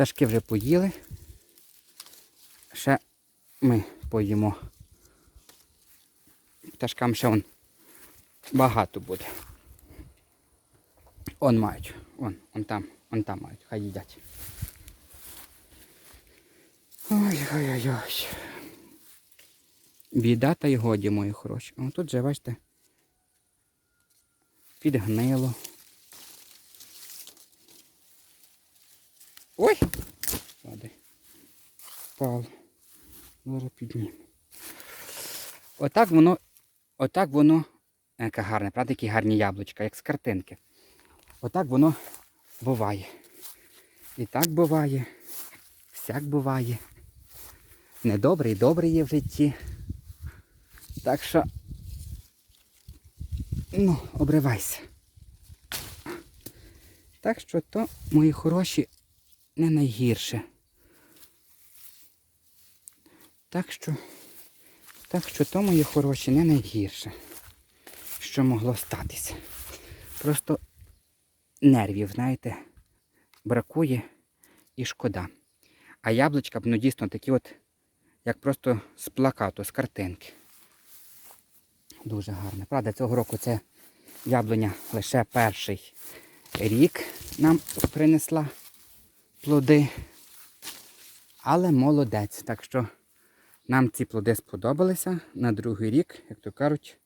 Пташки вже поїли. Ще ми поїмо. Пташкам ще он багато буде. Он мають. Он, он там, он там мають. Хай їдять. Ой-ой-ой. Біда та й годі, мої хороші. О, тут же, бачите, підгнило. Ой! Падай. Впало. Зараз підніму. Отак воно, отак воно, е, яке гарне, правда, які гарні яблучка, як з картинки. Отак воно буває. І так буває, всяк буває. Недобре і добре є в житті. Так що, ну, обривайся. Так що то, мої хороші, не найгірше. Так що, так що то, мої хороші, не найгірше, що могло статися. Просто нервів, знаєте, бракує і шкода. А яблучка б, ну дійсно такі от, як просто з плакату, з картинки. Дуже гарне. Правда, цього року це яблуня лише перший рік нам принесла плоди. Але молодець. Так що нам ці плоди сподобалися на другий рік, як то кажуть,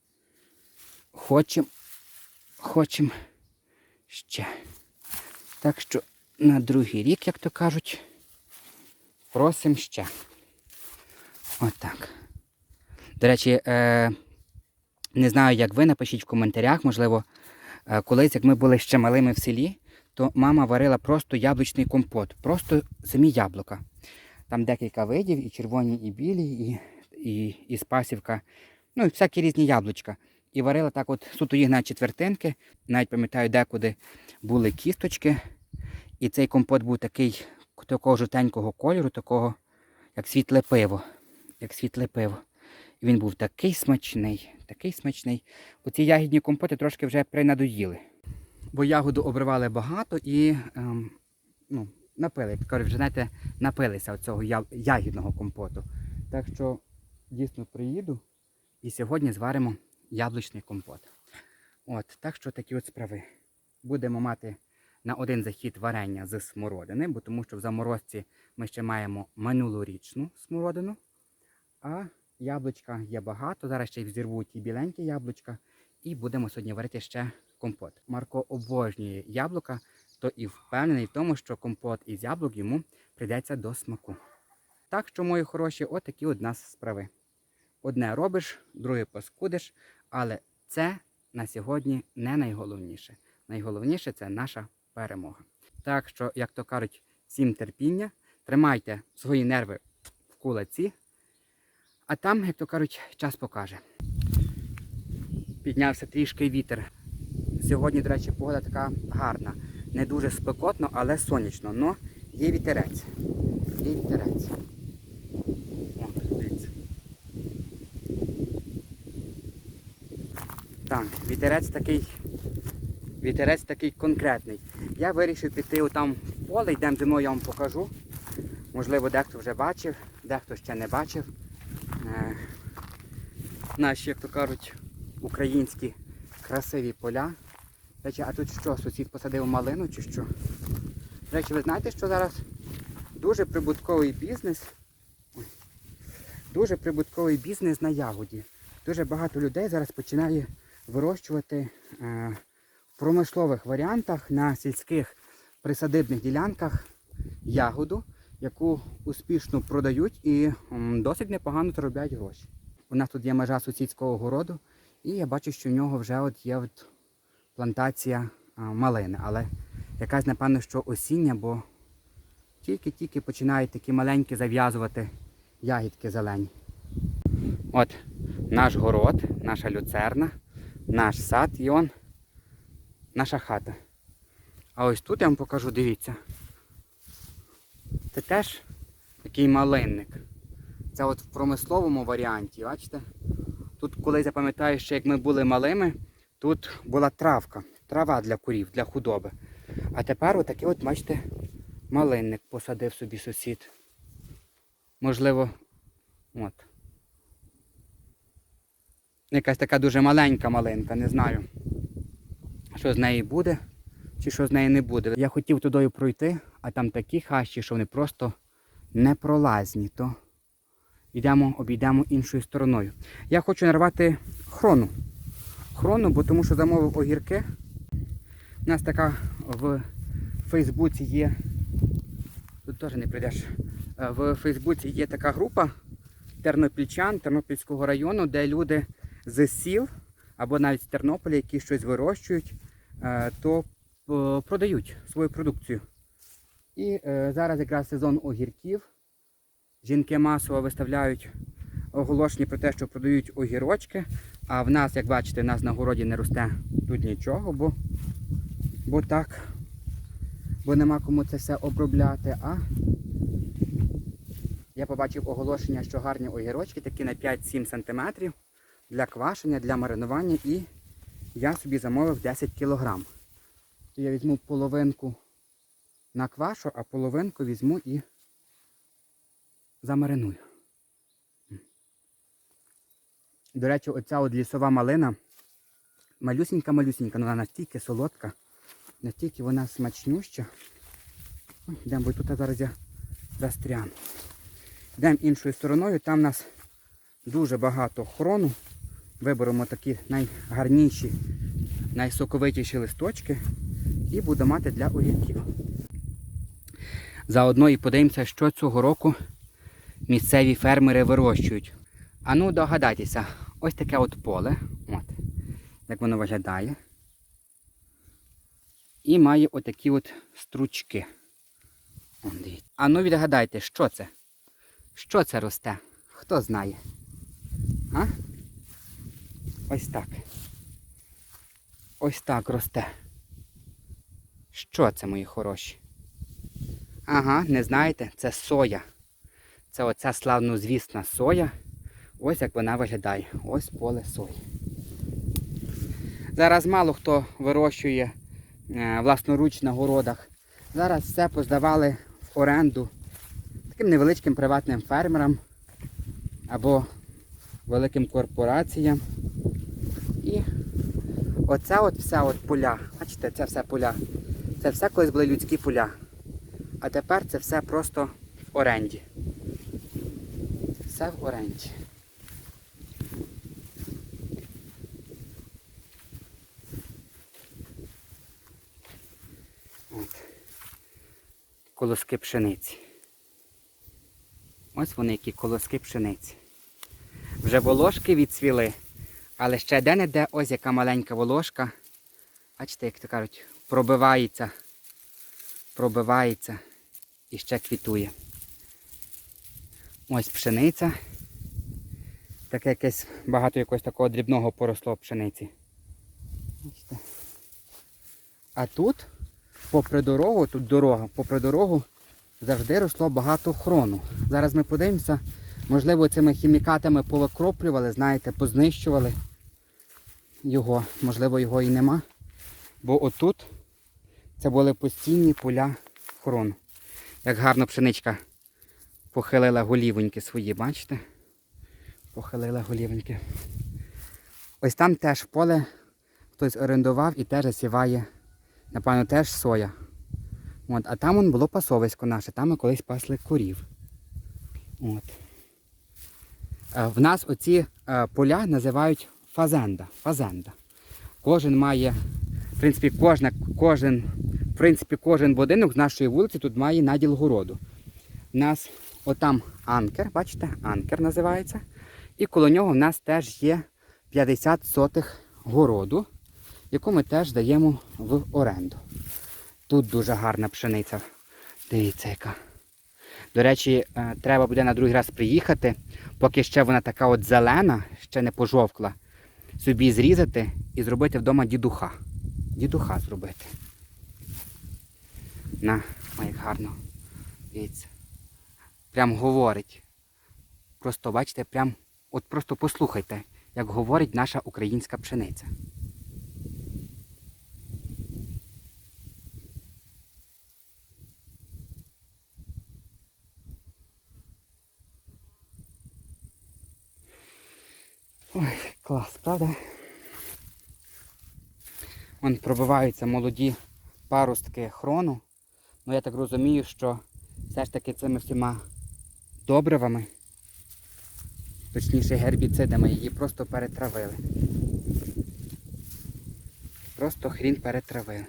хочемо хочем ще. Так що на другий рік, як то кажуть, просимо ще. Отак. До речі, е, не знаю, як ви, напишіть в коментарях, можливо, е, колись, як ми були ще малими в селі, то мама варила просто яблучний компот, просто самі яблука. Там декілька видів, і червоні, і білі, і, і, і спасівка, ну і всякі різні яблучка. І варила так от суто їх на четвертинки. Навіть пам'ятаю, декуди були кісточки. І цей компот був такий, такого жовтенького кольору, такого, як світле пиво. Як світле пиво. І він був такий смачний, такий смачний. Оці ягідні компоти трошки вже принадоїли. Бо ягоду обривали багато і ем, ну, напили, кажуть, вже знаєте, напилися цього ягідного компоту. Так що дійсно приїду і сьогодні зваримо яблучний компот. От, так що такі от справи. Будемо мати на один захід варення з смородини, бо тому що в заморозці ми ще маємо минулорічну смородину, а яблучка є багато. Зараз ще й взірвуть ті біленькі яблучка, і будемо сьогодні варити ще компот. Марко обожнює яблука, то і впевнений в тому, що компот із яблук йому прийдеться до смаку. Так що, мої хороші, отакі от нас справи. Одне робиш, друге паскудиш, але це на сьогодні не найголовніше. Найголовніше це наша перемога. Так що, як то кажуть, всім терпіння, тримайте свої нерви в кулаці, а там, як то кажуть, час покаже. Піднявся трішки вітер. Сьогодні, до речі, погода така гарна. Не дуже спекотно, але сонячно. Но є вітерець. Є вітерець. О, дивіться. Так, вітерець такий. Вітерець такий конкретний. Я вирішив піти отам в поле, йдемо зі мною, я вам покажу. Можливо, дехто вже бачив, дехто ще не бачив. Е, наші, як то кажуть, українські красиві поля. Речі, а тут що, сусід посадив малину чи що? До речі, ви знаєте, що зараз дуже прибутковий бізнес. Дуже прибутковий бізнес на ягоді. Дуже багато людей зараз починає вирощувати е, в промислових варіантах на сільських присадибних ділянках ягоду, яку успішно продають і м, досить непогано заробляють гроші. У нас тут є межа сусідського городу, і я бачу, що в нього вже от є от плантація малини. Але якась, напевно, що осіння, бо тільки-тільки починають такі маленькі зав'язувати ягідки зелені. От наш город, наша люцерна, наш сад і он наша хата. А ось тут я вам покажу, дивіться. Це теж такий малинник. Це от в промисловому варіанті, бачите? Тут, коли я пам'ятаю, ще як ми були малими, тут була травка, трава для курів, для худоби. А тепер отакі от, бачите, малинник посадив собі сусід. Можливо, от. Якась така дуже маленька малинка, не знаю, що з неї буде, чи що з неї не буде. Я хотів туди пройти, а там такі хащі, що вони просто непролазні, то йдемо, обійдемо іншою стороною. Я хочу нарвати хрону. Хрону, бо тому що замовив огірки. У нас така в Фейсбуці є. Тут теж не прийдеш. Е, В Фейсбуці є така група тернопільчан Тернопільського району, де люди з сіл або навіть з Тернополя, які щось вирощують, е, то е, продають свою продукцію. І зараз якраз сезон огірків. Жінки масово виставляють оголошення про те, що продають огірочки. А в нас, як бачите, в нас на городі не росте тут нічого, бо, бо так, бо нема кому це все обробляти. А я побачив оголошення, що гарні огірочки, такі на 5-7 см для квашення, для маринування, і я собі замовив 10 кг. Я візьму половинку на квашу, а половинку візьму і замариную. До речі, оця от лісова малина малюсенька-малюсенька, але вона настільки солодка, настільки вона смачнюща. Йдемо, бо тут зараз я застряну. Йдемо іншою стороною, там у нас дуже багато хрону. Виберемо такі найгарніші, найсоковитіші листочки і будемо мати для огірків. Заодно і подивимося, що цього року місцеві фермери вирощують. А ну догадайтеся, ось таке от поле. От, як воно виглядає. І має отакі от стручки. А ну відгадайте, що це? Що це росте? Хто знає? А? Ось так. Ось так росте. Що це, мої хороші? Ага, не знаєте, це соя. Це оця славнозвісна соя. Ось як вона виглядає. Ось поле сої. Зараз мало хто вирощує е, власноруч на городах. Зараз все поздавали в оренду таким невеличким приватним фермерам або великим корпораціям. І оце от все от поля. Бачите, це все поля. Це все колись були людські поля. А тепер це все просто в оренді. Все в оренді. Колоски пшениці. Ось вони які колоски пшениці. Вже волошки відцвіли, але ще де-не-де ось яка маленька волошка. Бачите, як то кажуть, пробивається, пробивається і ще квітує. Ось пшениця. Таке якесь багато якогось такого дрібного поросло пшениці. Бачите. А тут, попри дорогу, тут дорога, попри дорогу завжди росло багато хрону. Зараз ми подивимося, можливо, цими хімікатами повикроплювали, знаєте, познищували його. Можливо, його і нема. Бо отут це були постійні поля хрону. Як гарно пшеничка похилила голівоньки свої, бачите? Похилила голівоньки. Ось там теж поле хтось орендував і теж засіває, напевно, теж соя. От, а там вон було пасовисько наше, там ми колись пасли корів. От. Е, В нас оці е, поля називають фазенда. фазенда. Кожен має, в принципі, кожна, кожен, в принципі, кожен будинок з нашої вулиці тут має наділ городу. У нас отам анкер, бачите, анкер називається. І коло нього в нас теж є 50 сотих городу, яку ми теж даємо в оренду. Тут дуже гарна пшениця. Дивіться яка. До речі, е, треба буде на другий раз приїхати, поки ще вона така от зелена, ще не пожовкла, собі зрізати і зробити вдома дідуха. Дідуха зробити. На, ой, як гарно. Дивіться. Прям говорить. Просто бачите, прям, от просто послухайте, як говорить наша українська пшениця. Клас, правда? Вон пробиваються молоді паростки хрону. Ну я так розумію, що все ж таки цими всіма добривами, точніше гербіцидами, її просто перетравили. Просто хрін перетравили.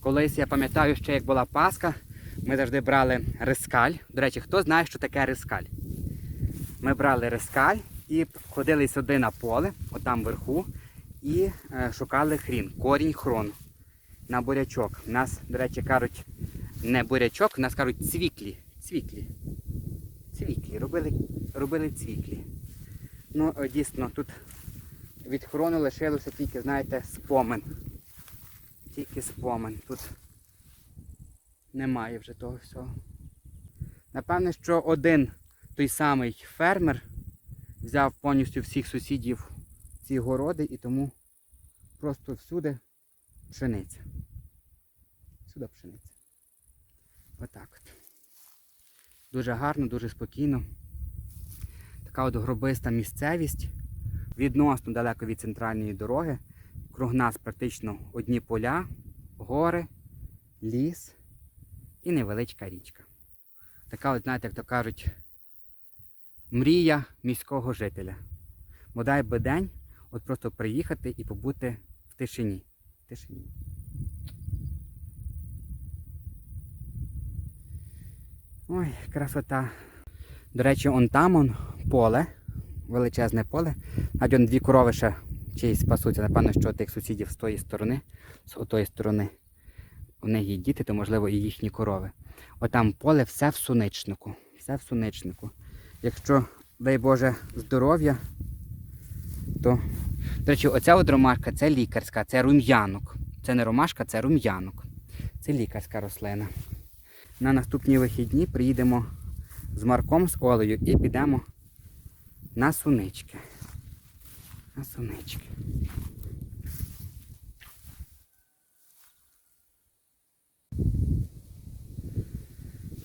Колись я пам'ятаю ще як була Пасха, ми завжди брали рискаль. До речі, хто знає, що таке рискаль? Ми брали рискаль і ходили сюди на поле, отам вверху, і е, шукали хрін, корінь хрону на бурячок. У нас, до речі, кажуть, не бурячок, у нас кажуть цвіклі. Цвіклі. Цвіклі. Робили, робили цвіклі. Ну, е, дійсно, тут від хрону лишилося тільки, знаєте, спомин. Тільки спомин. Тут немає вже того всього. Напевне, що один той самий фермер взяв повністю всіх сусідів ці городи і тому просто всюди пшениця. Всюди пшениця. Отак от. Дуже гарно, дуже спокійно. Така от гробиста місцевість. Відносно далеко від центральної дороги. Круг нас практично одні поля, гори, ліс і невеличка річка. Така, от, знаєте, як то кажуть, мрія міського жителя. Бодай би день от просто приїхати і побути в тишині. В тишині. Ой, красота. До речі, он там он поле, величезне поле. Навіть он дві корови ще чиїсь пасуться. Напевно, що тих сусідів з тої сторони, з отої сторони. У них є діти, то можливо і їхні корови. Отам поле все в суничнику. Все в суничнику. Якщо, дай Боже, здоров'я, то. До речі, оця от ромашка це лікарська, це рум'янок. Це не ромашка, це рум'янок. Це лікарська рослина. На наступні вихідні приїдемо з Марком з Олею і підемо на сунички. На сунички.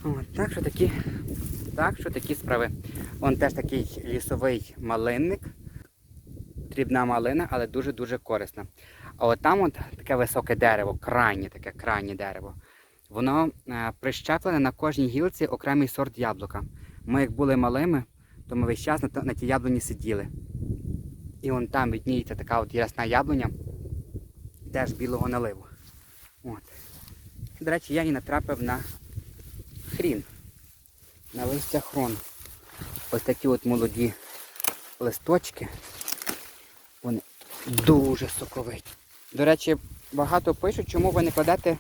От, так що такі, так що такі справи. Вон теж такий лісовий малинник. Дрібна малина, але дуже-дуже корисна. А от там от таке високе дерево, крайнє таке крайнє дерево. Воно е, прищеплене на кожній гілці окремий сорт яблука. Ми як були малими, то ми весь час на, на тій яблуні сиділи. І вон там відніється така от ясна яблуня, теж білого наливу. От. До речі, я і натрапив на хрін, на листя хрону. Ось такі от молоді листочки. Вони дуже соковиті. До речі, багато пишуть, чому ви не кладете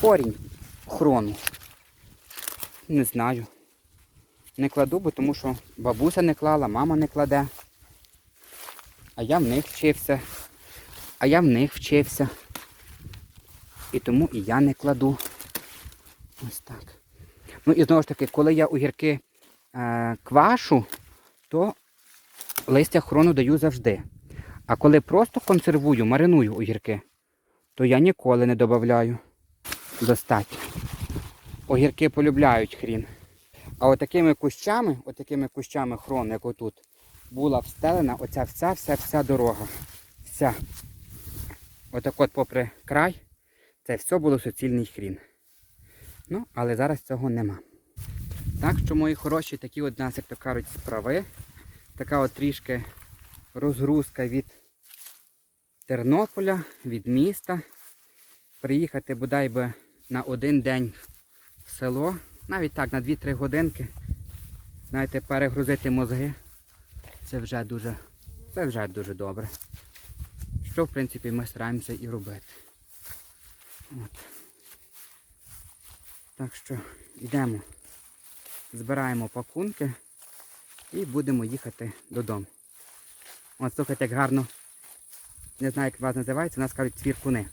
корінь хрону. Не знаю. Не кладу, бо тому що бабуся не клала, мама не кладе. А я в них вчився. А я в них вчився. І тому і я не кладу. Ось так. Ну і знову ж таки, коли я огірки е, квашу, то листя хрону даю завжди. А коли просто консервую, мариную огірки, то я ніколи не додаю. Достатньо. Огірки полюбляють хрін. А отакими кущами, отакими кущами хрону, як отут, була встелена оця вся вся вся дорога. Вся. Отак от попри край, це все було суцільний хрін. Ну, але зараз цього нема. Так що, мої хороші, такі от нас, як то кажуть, справи. Така от трішки розгрузка від Тернополя, від міста. Приїхати бодай би на один день в село, навіть так, на 2-3 годинки. Знаєте, перегрузити мозги. Це вже дуже, це вже дуже добре. Що, в принципі, ми стараємося і робити. От. Так що йдемо, збираємо пакунки і будемо їхати додому. От слухайте, як гарно. Не знаю, як вас називається, у нас кажуть цвіркуни.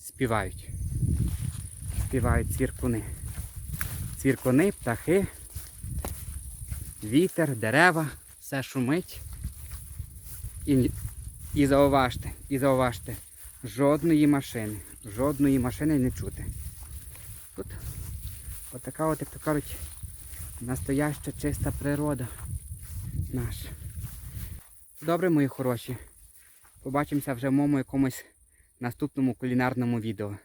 Співають. Співають цвіркуни. Цвіркуни, птахи, вітер, дерева, все шумить. І, і зауважте, і зауважте, жодної машини, жодної машини не чути. Тут отака от, як то кажуть, Настояща чиста природа наша. Добре, мої хороші. Побачимося вже в моєму якомусь наступному кулінарному відео.